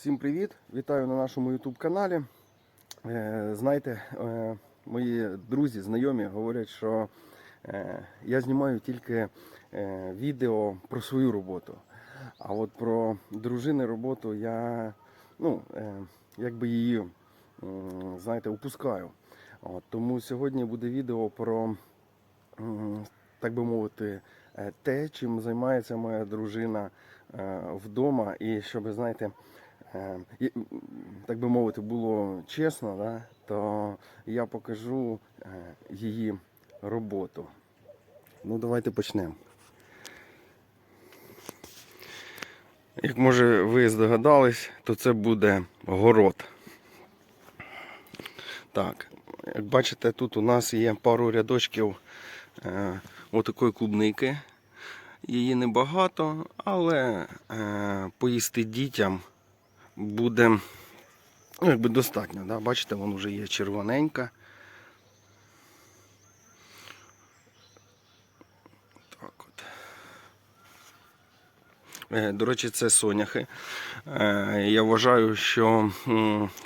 Всім привіт! Вітаю на нашому YouTube каналі. Е, Знаєте, е, мої друзі, знайомі говорять, що е, я знімаю тільки відео про свою роботу. А от про дружини роботу я ну, якби її знаєте, упускаю. От, тому сьогодні буде відео про, так би мовити, те, чим займається моя дружина вдома. І щоб, знаєте, так би мовити, було чесно, да, то я покажу е, її роботу. Ну, давайте почнемо. Як може ви здогадались, то це буде город. Так, як бачите, тут у нас є пару рядочків е, отакої клубники. Її небагато, але е, поїсти дітям буде ну, якби достатньо. Да? Бачите, вона вже є червоненька. Так от. Е, До речі, це соняхи. Е, Я вважаю, що,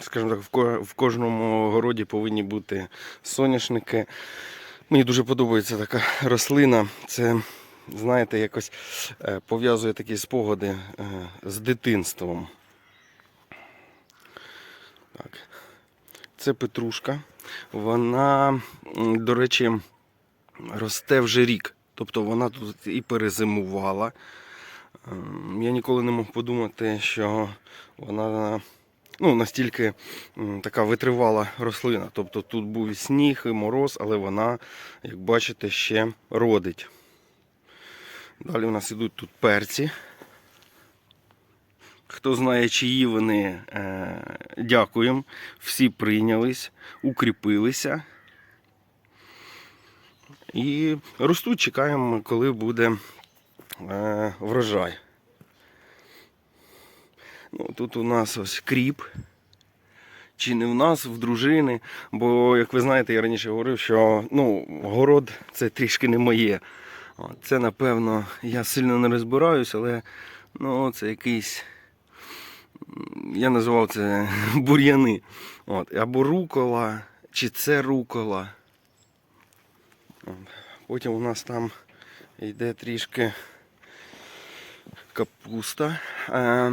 скажімо так, в кожному городі повинні бути соняшники. Мені дуже подобається така рослина. Це, знаєте, якось е, пов'язує такі спогади з дитинством. Так. Це петрушка. Вона, до речі, росте вже рік. Тобто вона тут і перезимувала. Ем, Я ніколи не мог подумати, що вона ну, настільки така витривала рослина. Тобто тут був і сніг, і мороз, але вона, як бачите, ще родить. Далі у нас ідуть тут перці. Хто знає, чиї вони, е, дякуємо. Всі прийнялись, укріпилися. І ростуть, чекаємо, коли буде е, врожай. Ну, тут у нас ось кріп. Чи не в нас, в дружини. Бо, як ви знаєте, я раніше говорив, що ну, город це трішки не моє. Це, напевно, я сильно не розбираюсь, але ну, це якийсь. Я називав це бур'яни. От, або рукола, чи це рукола. От. Потім у нас там йде трішки капуста. Е,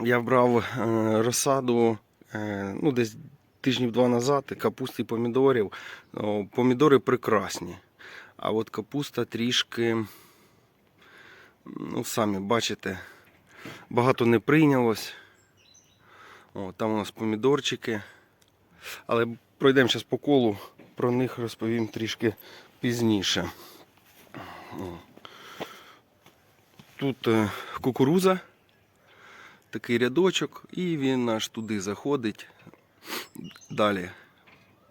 я брав е, розсаду е, ну, десь тижнів два назад капусти і помідорів. Помідори прекрасні. А от капуста трішки, ну, самі бачите, багато не прийнялось. О, там у нас помідорчики. Але пройдемо зараз по колу, про них розповім трішки пізніше. Тут е, кукуруза, такий рядочок, і він аж туди заходить. Далі,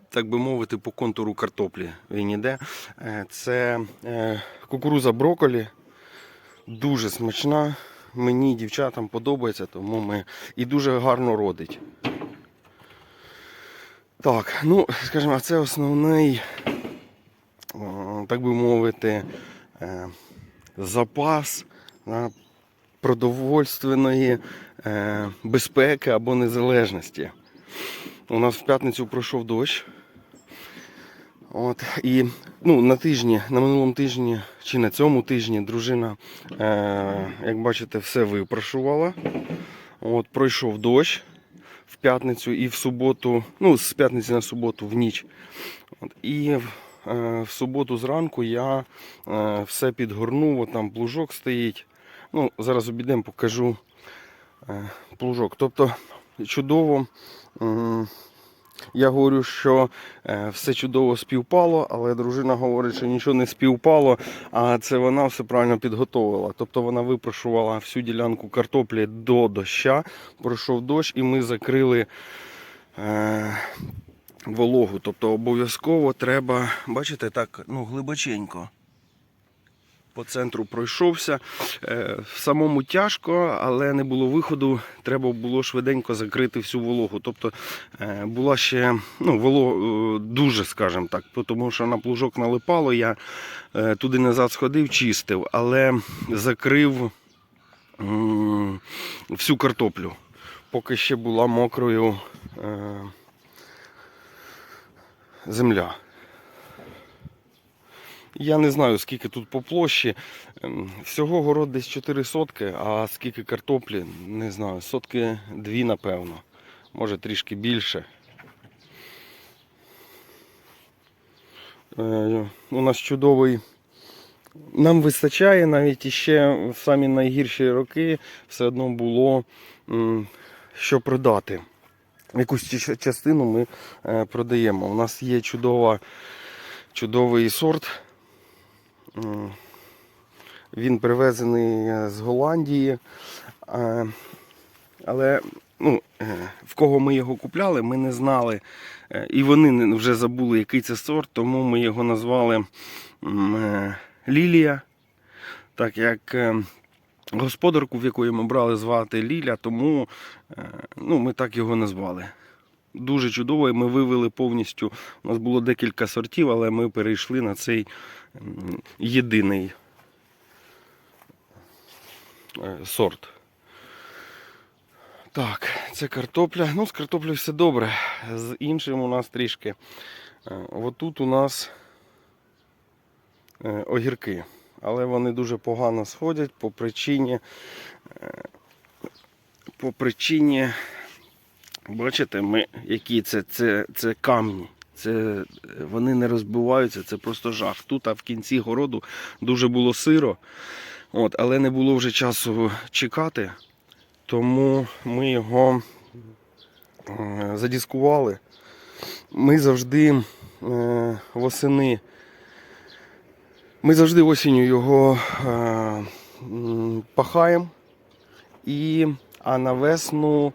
так би мовити, по контуру картоплі він іде. Е, Це е, кукуруза броколі, дуже смачна. Мені дівчатам подобається, тому ми і дуже гарно родить. Так, ну, скажімо, це основний, так би мовити, е, запас продовольственної е, безпеки або незалежності. У нас в п'ятницю пройшов дощ. От, і ну, на тижні, на минулому тижні чи на цьому тижні дружина, е, як бачите, все випрошувала. От, пройшов дощ в п'ятницю і в суботу, ну, з п'ятниці на суботу в ніч. От, і е, в суботу зранку я е, все підгорнув, там плужок стоїть. Ну, зараз обійдемо, покажу е, плужок. Тобто чудово. м, Я говорю, що е, все чудово співпало, але дружина говорить, що нічого не співпало, а це вона все правильно підготовила. Тобто вона випрошувала всю ділянку картоплі до доща, пройшов дощ, і ми закрили е, вологу. Тобто обов'язково треба, бачите, так ну, глибоченько. По центру пройшовся. Е, Самому тяжко, але не було виходу. Треба було швиденько закрити всю вологу. Тобто е, була ще ну, воло е, дуже, скажімо так, тому що на плужок налипало. Я туди назад сходив, чистив, але закрив всю картоплю. поки ще була мокрою земля. Я не знаю, скільки тут по площі. Ем, Всього город десь 4 сотки, а скільки картоплі, не знаю, сотки 2, напевно. Може трішки більше. Е, У нас чудовий. Нам вистачає навіть іще в самі найгірші роки все одно було що продати. Якусь частину ми е, продаємо. У нас є чудова, чудовий сорт. М, Він привезений е, з Голландії. Е, Але ну, е, в кого ми його купляли, ми не знали. Е, І вони вже забули, який це сорт, тому ми його назвали е, Лілія. Так як е, господарку, в якої ми брали звати Ліля, тому е, ну, ми так його назвали. Дуже чудово, і ми вивели повністю. У нас було декілька сортів, але ми перейшли на цей єдиний е, сорт. Так, це картопля. Ну, з картоплею все добре. З іншим у нас трішки. Е, Отут у нас е, огірки. Але вони дуже погано сходять по причині. По причині. Бачите, ми, які це, це, це камні. Це, е, вони не розбиваються, це просто жах. Тут а в кінці городу дуже було сиро, от, але не було вже часу чекати, тому ми його е, задіскували. Ми завжди е, восени, ми завжди осінню його пахаємо, і, а на весну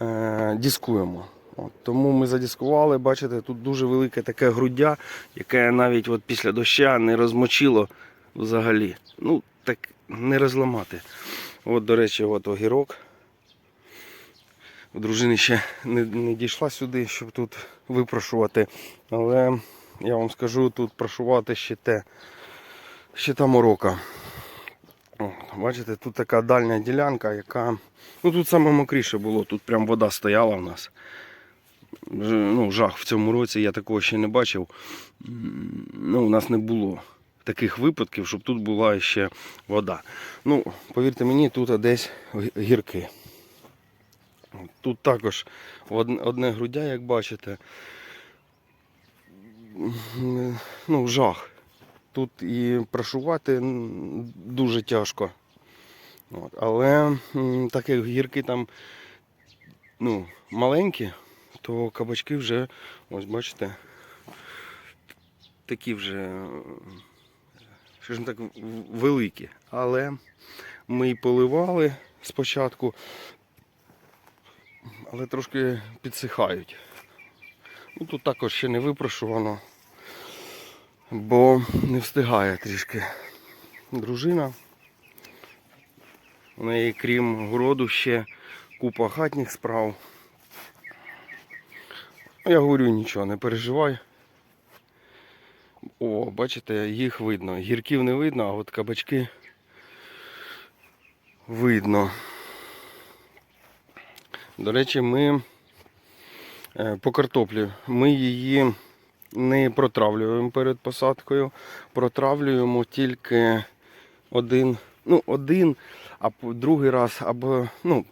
е, дискуємо. От, тому ми задіскували, бачите, тут дуже велике таке груддя, яке навіть от після доща не розмочило взагалі. Ну, так не розламати. От, до речі, от огірок. У дружини ще не, не дійшла сюди, щоб тут випрошувати. Але я вам скажу, тут прошувати ще те, ще та морока. Бачите, тут така дальня ділянка, яка. Ну тут саме мокріше було, тут прям вода стояла в нас. Ну, жах в цьому році я такого ще не бачив. Ну, у нас не було таких випадків, щоб тут була ще вода. Ну, повірте мені, тут десь гірки. Тут також одне грудя, як бачите. Ну, жах. Тут і прошувати дуже тяжко. От. Але так як гірки там ну, маленькі, то кабачки вже, ось бачите, такі вже, скажімо так, великі. Але ми й поливали спочатку, але трошки підсихають. Ну, тут також ще не випрошувано, бо не встигає трішки дружина. У неї, крім городу, ще купа хатніх справ. Я говорю, нічого, не переживай. О, бачите, їх видно. Гірків не видно, а от кабачки видно. До речі, ми е, по картоплі. Ми її не протравлюємо перед посадкою. Протравлюємо тільки один, ну, один, а другий раз або ну,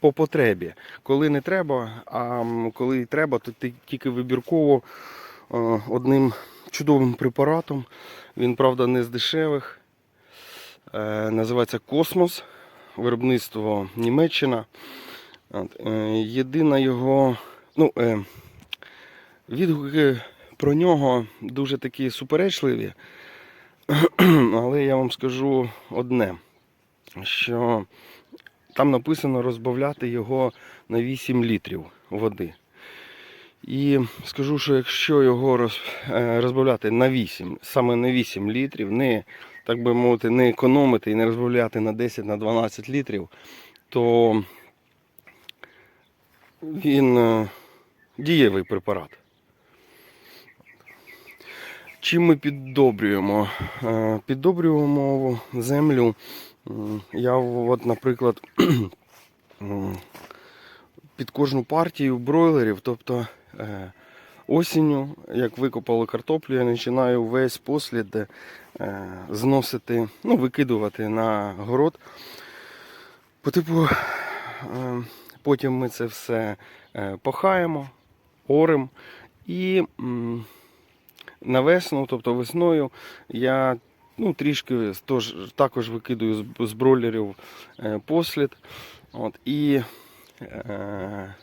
по потребі. Коли не треба, а коли треба, то ти тільки вибірково е, одним чудовим препаратом. Він, правда, не з дешевих. Е, Називається Космос. Виробництво Німеччина. Е, єдина його. Ну, відгуки про нього дуже такі суперечливі. Але я вам скажу одне, що там написано розбавляти його на 8 літрів води. І скажу, що якщо його е, розбавляти на 8, саме на 8 літрів, не, так би мовити, не економити і не розбавляти на 10 на 12 літрів, то він е, дієвий препарат. Чим ми піддобрюємо? Е, Піддобрюємо землю. Я, от, наприклад, під кожну партію бройлерів. Тобто е, осінню, як викопали картоплю, я починаю весь послід е, зносити, ну, викидувати на город. По типу, е, потім ми це все пахаємо, орем і на весну, тобто весною, я ну, трішки тож, також викидаю з, бройлерів е, послід. От, і е,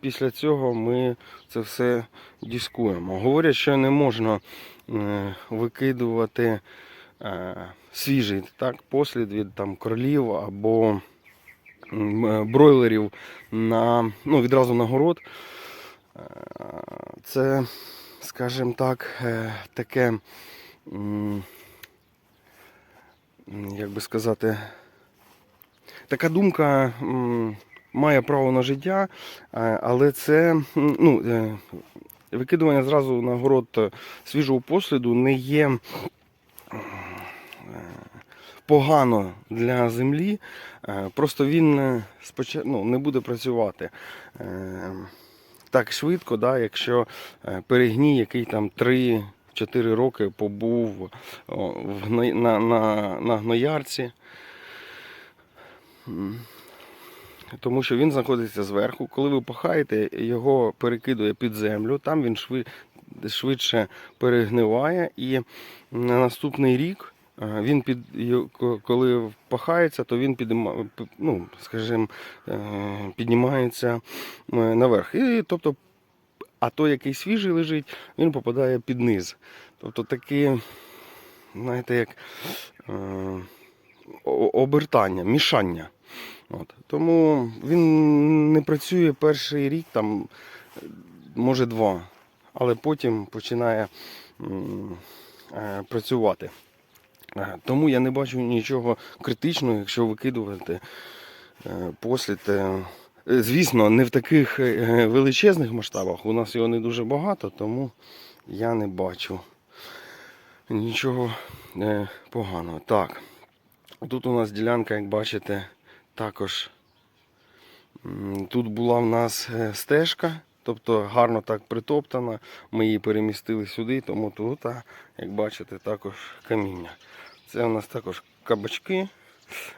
після цього ми це все дискуємо. Говорять, що не можна е, викидувати е, свіжий так, послід від там, кролів або е, бройлерів на, ну, відразу на город. Е, Це, скажімо так, таке, як би сказати, така думка має право на життя, е, але це ну, е, викидування зразу на город е, свіжого посліду не є погано для землі. Просто він ну, не буде працювати так швидко, да, якщо перегній, який там 3-4 роки побув в на, на, на гноярці. Тому що він знаходиться зверху. Коли ви пахаєте, його перекидує під землю, там він шви, швидше перегниває, і на наступний рік е, він під коли пахається, то він підіма, п- ну, скажімо, е, піднімається наверх. І, тобто, а той, який свіжий лежить, він попадає під низ. Тобто такі, знаєте, як е, обертання, мішання. От. Тому він не працює перший рік, там, може два, але потім починає е, працювати. Е, Тому я не бачу нічого критичного, якщо викидувати е, послід. Е, е, Звісно, не в таких е, величезних масштабах. У нас його не дуже багато, тому я не бачу нічого е, поганого. Так, тут у нас ділянка, як бачите, також тут була в нас е, стежка, тобто гарно так притоптана. Ми її перемістили сюди, тому тут, як бачите, також каміння. Це у нас також кабачки.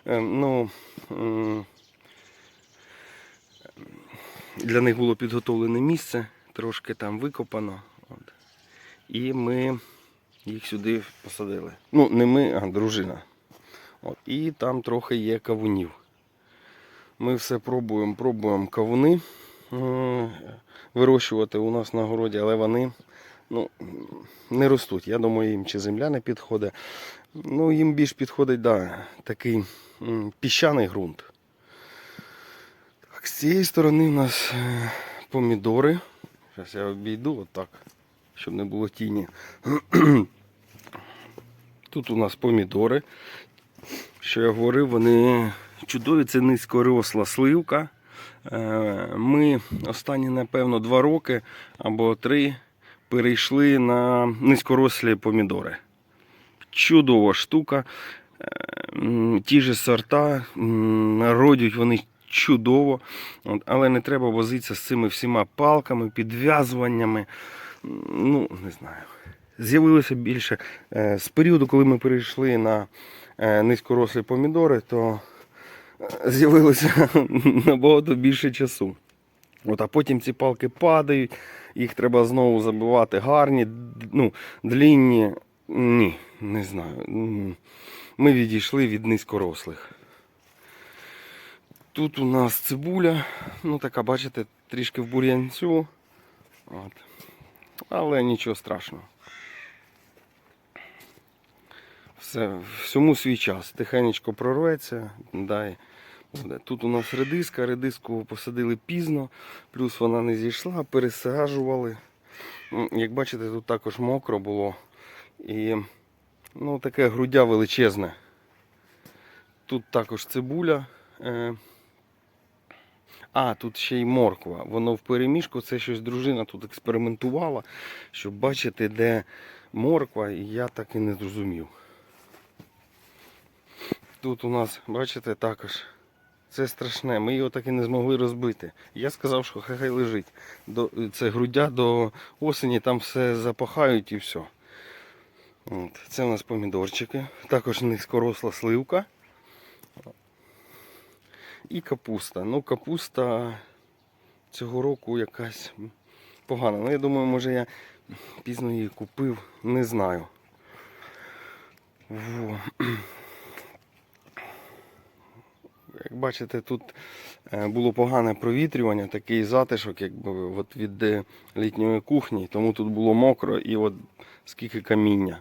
Е, Ну, для них було підготовлене місце, трошки там викопано. От. І ми їх сюди посадили. Ну, не ми, а дружина. От. І там трохи є кавунів. Ми все пробуємо, пробуємо кавуни е, вирощувати у нас на городі, але вони ну, не ростуть. Я думаю, їм чи земля не підходить. Ну, їм більш підходить да, такий піщаний ґрунт. З цієї сторони у нас е, помідори. Зараз я обійду отак, щоб не було тіні. Тут у нас помідори. Що я говорив, вони чудові, це низькоросла сливка. Е, Ми останні, напевно, два роки або три перейшли на низькорослі помідори. Чудова штука. Е, Ті ж сорта, м, родять вони чудово, От, але не треба возитися з цими всіма палками, підв'язуваннями. Ну, не знаю. З'явилося більше. Е, З періоду, коли ми перейшли на е, низькорослі помідори, то е, з'явилося набагато більше часу. От, а потім ці палки падають, їх треба знову забивати гарні, ну, длінні. Ні, не знаю. Ми відійшли від низькорослих. Тут у нас цибуля, ну така, бачите, трішки в бур'янцю. От. Але нічого страшного. Все, всьому свій час. Тихенечко прорветься, дай. Тут у нас редиска, редиску посадили пізно, плюс вона не зійшла, пересаджували. Як бачите, тут також мокро було. І ну, таке грудя величезне. Тут також цибуля. А, тут ще й морква. Воно в переміжку, це щось дружина тут експериментувала, щоб бачити, де морква, і я так і не зрозумів. Тут у нас, бачите, також Це страшне. Ми його так і не змогли розбити. Я сказав, що хай хай лежить. До, це грудя до осені, там все запахають і все. От. Це у нас помідорчики. Також низькоросла сливка. І капуста. Ну, капуста цього року якась погана. Ну, я думаю, може я пізно її купив, не знаю. Во. Як бачите, тут е, було погане провітрювання, такий затишок, якби от від літньої кухні, тому тут було мокро і от скільки каміння.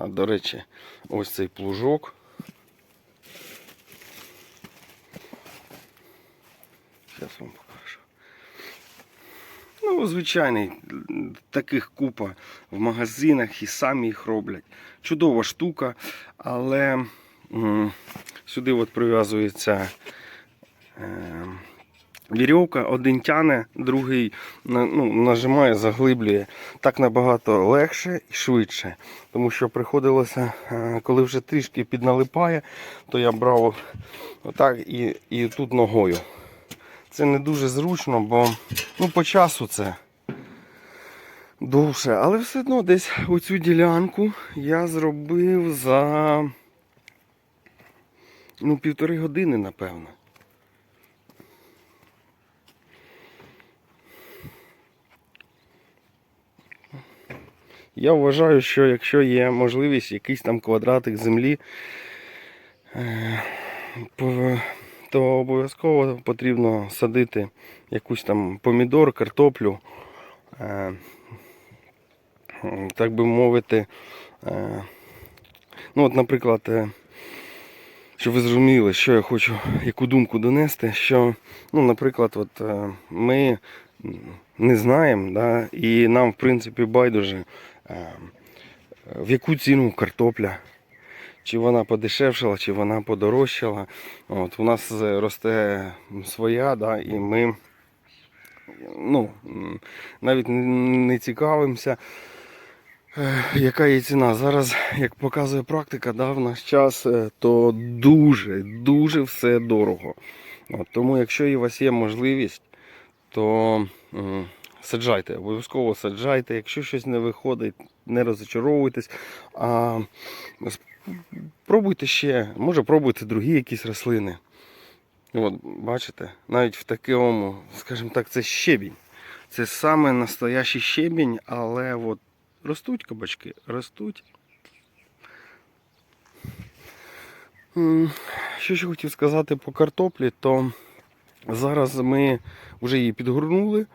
А, до речі, ось цей плужок. Зараз вам покажу. Ну, звичайний, таких купа в магазинах і самі їх роблять. Чудова штука, але м, сюди от прив'язується е, вірьовка, один тяне, другий ну, нажимає, заглиблює. Так набагато легше і швидше. Тому що приходилося, е, коли вже трішки підналипає, то я брав отак і, і тут ногою. Це не дуже зручно, бо ну, по часу це довше. Але все одно десь оцю ділянку я зробив за ну, півтори години, напевно. Я вважаю, що якщо є можливість якийсь там квадратик землі, е, то обов'язково потрібно садити якусь там помідор, картоплю. е, Так би мовити. е, Ну, от, наприклад, щоб ви зрозуміли, що я хочу, яку думку донести, що, ну, наприклад, от, ми не знаємо, да, і нам, в принципі, байдуже, в яку ціну картопля, чи вона подешевшала, чи вона подорожчала. От, у нас е, росте своя, да, і ми ну, навіть не цікавимося, е, яка є ціна. Зараз, як показує практика, да, в наш час, е, то дуже, дуже все дорого. От, тому, якщо у вас є можливість, то саджайте, обов'язково саджайте. Якщо щось не виходить, не розочаровуйтесь. А пробуйте ще, може пробуйте другі якісь рослини. От, бачите, навіть в такому, скажімо так, це щебінь. Це саме настоящий щебінь, але от ростуть кабачки, ростуть. Що ще хотів сказати по картоплі, то зараз ми вже її підгорнули.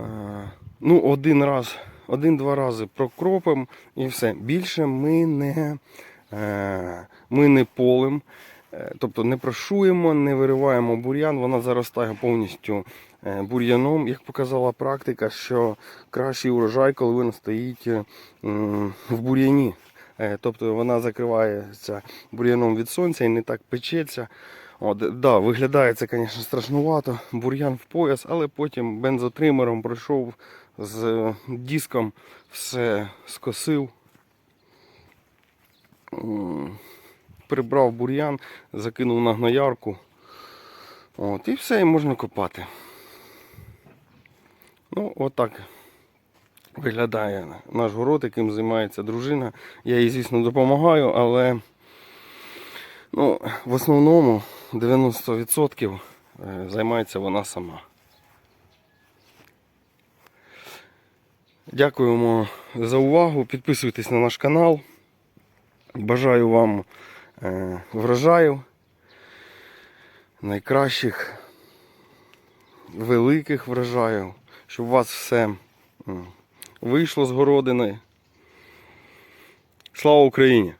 Е, Ну, один раз, один-два рази прокропимо і все. Більше ми не, е, ми не полим, е, тобто не прошуємо, не вириваємо бур'ян, вона заростає повністю бур'яном. Як показала практика, що кращий урожай, коли вона стоїть в бур'яні. Тобто вона закривається бур'яном від сонця і не так печеться. От, да, виглядає це, звісно, страшнувато, бур'ян в пояс, але потім бензотримером пройшов з е, диском, все скосив, прибрав бур'ян, закинув на гноярку. От, і все, і можна копати. Ну, отак виглядає наш город, яким займається дружина. Я їй, звісно, допомагаю, але ну, в основному 90% е, займається вона сама. Дякуємо за увагу. Підписуйтесь на наш канал. Бажаю вам е, врожаю, найкращих, великих врожаїв, щоб у вас все вийшло з городини. Слава Україні!